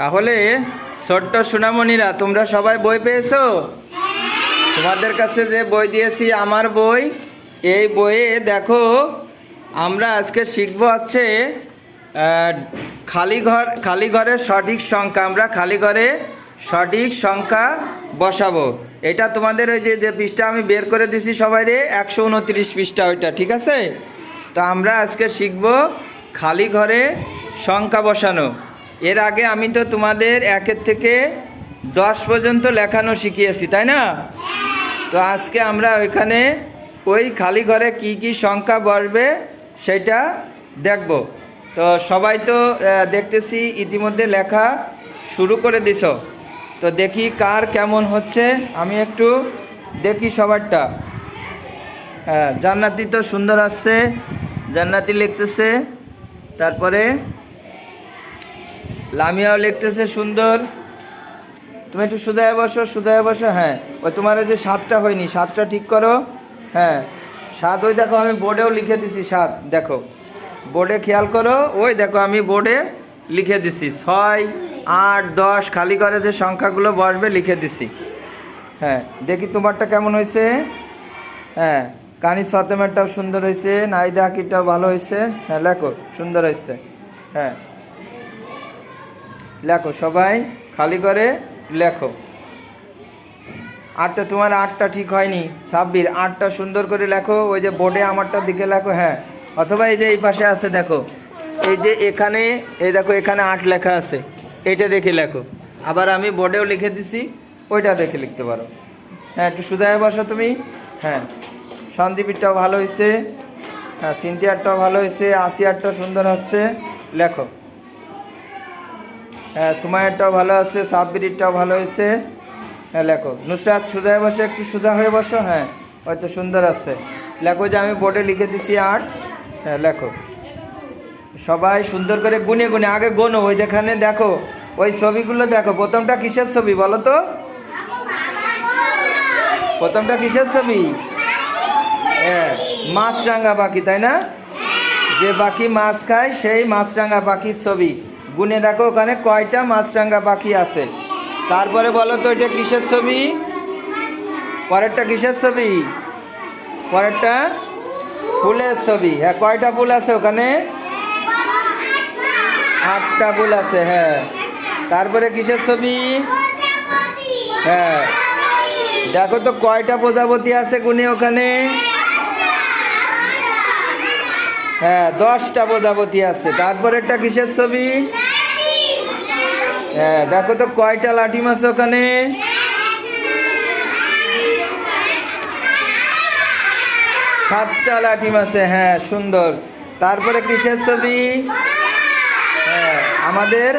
তাহলে ছোট্ট সোনামণিরা, তোমরা সবাই বই পেয়েছ? তোমাদের কাছে যে বই দিয়েছি, আমার বই, এই বইয়ে দেখো, আমরা আজকে শিখব হচ্ছে খালি ঘর খালি ঘরের সঠিক সংখ্যা। আমরা খালি ঘরে সঠিক সংখ্যা বসাবো। এটা তোমাদের ওই যে যে পৃষ্ঠা আমি বের করে দিছি সবাই রে, একশো উনত্রিশ পৃষ্ঠা ওইটা, ঠিক আছে? তো আমরা আজকে শিখব খালি ঘরে সংখ্যা বসানো। এর আগে আমি তো তোমাদের একের থেকে দশ পর্যন্ত লেখানো শিখিয়েছি, তাই না? তো আজকে আমরা ওইখানে ওই খালি ঘরে কি কি সংখ্যা বসবে সেটা দেখব। তো সবাই তো দেখতেছি ইতিমধ্যে লেখা শুরু করে দিছ। তো দেখি কার কেমন হচ্ছে, আমি একটু দেখি সবারটা। হ্যাঁ জান্নাতি তো সুন্দর আসছে, জান্নাতি লিখতেছে, তারপরে লামিয়াও লিখতেছে সুন্দর। তুমি একটু সুদায় বসো সুদায় বসো হ্যাঁ। ওই তোমার যে সাতটা হয়নি, সাতটা ঠিক করো হ্যাঁ। সাত ওই দেখো, আমি বোর্ডেও লিখে দিছি সাত, দেখো। বোর্ডে খেয়াল করো, ওই দেখো, আমি বোর্ডে লিখে দিছি। ছয়, আট, দশ, খালি করে যে সংখ্যাগুলো বসবে, লিখে দিছি। হ্যাঁ দেখি তোমারটা কেমন হয়েছে। হ্যাঁ কানিস ফাতেমারটাও সুন্দর হয়েছে, নাইদা হাকিরটাও ভালো হয়েছে। হ্যাঁ লেখো, সুন্দর হয়েছে। হ্যাঁ। লেখো, সবাই খালি করে লেখো। আটটা তোমার আটটা ঠিক হয়নি? সাব্বির আটটা সুন্দর করে লেখো, ওই যে বোর্ডে আমারটার দিকে লেখো হ্যাঁ। অথবা এই যে এই পাশে আছে, দেখো, এই যে এখানে, এই দেখো, এখানে আট লেখা আছে, এইটা দেখে লেখো। আবার আমি বোর্ডেও লিখে দিছি, ওইটা দেখে লিখতে পারো। হ্যাঁ একটু সুদায় বসো তুমি হ্যাঁ। সন্দীপীরটাও ভালো হয়েছে হ্যাঁ সিনথিয়ারটাও ভালো হয়েছে আসিয়ারটাও সুন্দর হচ্ছে, লেখো। হ্যাঁ সুমায়েরটাও ভালো আছে, সাব্বিরিরটাও ভালো হয়েছে। হ্যাঁ লেখো। নুসরাত, সুজায় বসে, একটু সোজা হয়ে বসো হ্যাঁ হয়তো সুন্দর আছে। লেখো যে আমি বোর্ডে লিখে দিছি আট হ্যাঁ লেখো। সবাই সুন্দর করে গুনে গুনে, আগে গোনো, ওই যেখানে দেখো, ওই ছবিগুলো দেখো, প্রথমটা কিসের ছবি বলো তো? প্রথমটা কিসের ছবি? হ্যাঁ মাছরাঙা পাখি, তাই না? যে পাখি মাছ খায়, সেই মাছরাঙা পাখির ছবি। গুনে দেখো ওখানে কয়টা মাছরাঙ্গা পাখি আছে। তারপরে বলো তো এটা কিসের ছবি? পরেরটা কিসের ছবি? পরেরটা ফুলের ছবি। হ্যাঁ কয়টা ফুল আছে ওখানে? আটটা ফুল আছে হ্যাঁ। তারপরে কিসের ছবি? হ্যাঁ। দেখো তো কয়টা প্রজাপতি আছে গুনে ওখানে? হ্যাঁ দশটা প্রজাপতি আছে। তারপরে একটা কিসের ছবি? হ্যাঁ দেখো তো কয়টা লাঠি মাছ ওখানে? সাতটা লাঠি মাছে হ্যাঁ সুন্দর। তারপরে কিসের ছবি? হ্যাঁ আমাদের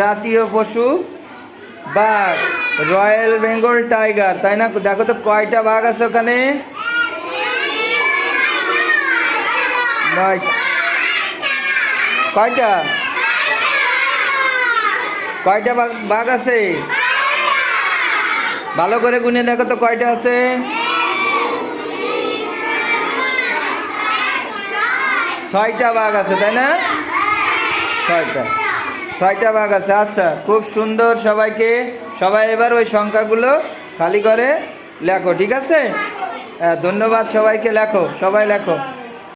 জাতীয় পশু বাঘ, রয়্যাল বেঙ্গল টাইগার, তাই না? দেখো তো কয়টা বাঘ আছে ওখানে? নয় কয়টা? কয়টা বাঘ আছে? ভালো করে গুনে দেখো তো কয়টা আছে। ছয়টা বাঘ আছে, তাই না? ছয়টা। ছয়টা বাঘ আছে আচ্ছা খুব সুন্দর সবাইকে। সবাই এবার ওই সংখ্যাগুলো খালি করে লেখো, ঠিক আছে? হ্যাঁ ধন্যবাদ সবাইকে, লেখো, সবাই লেখো।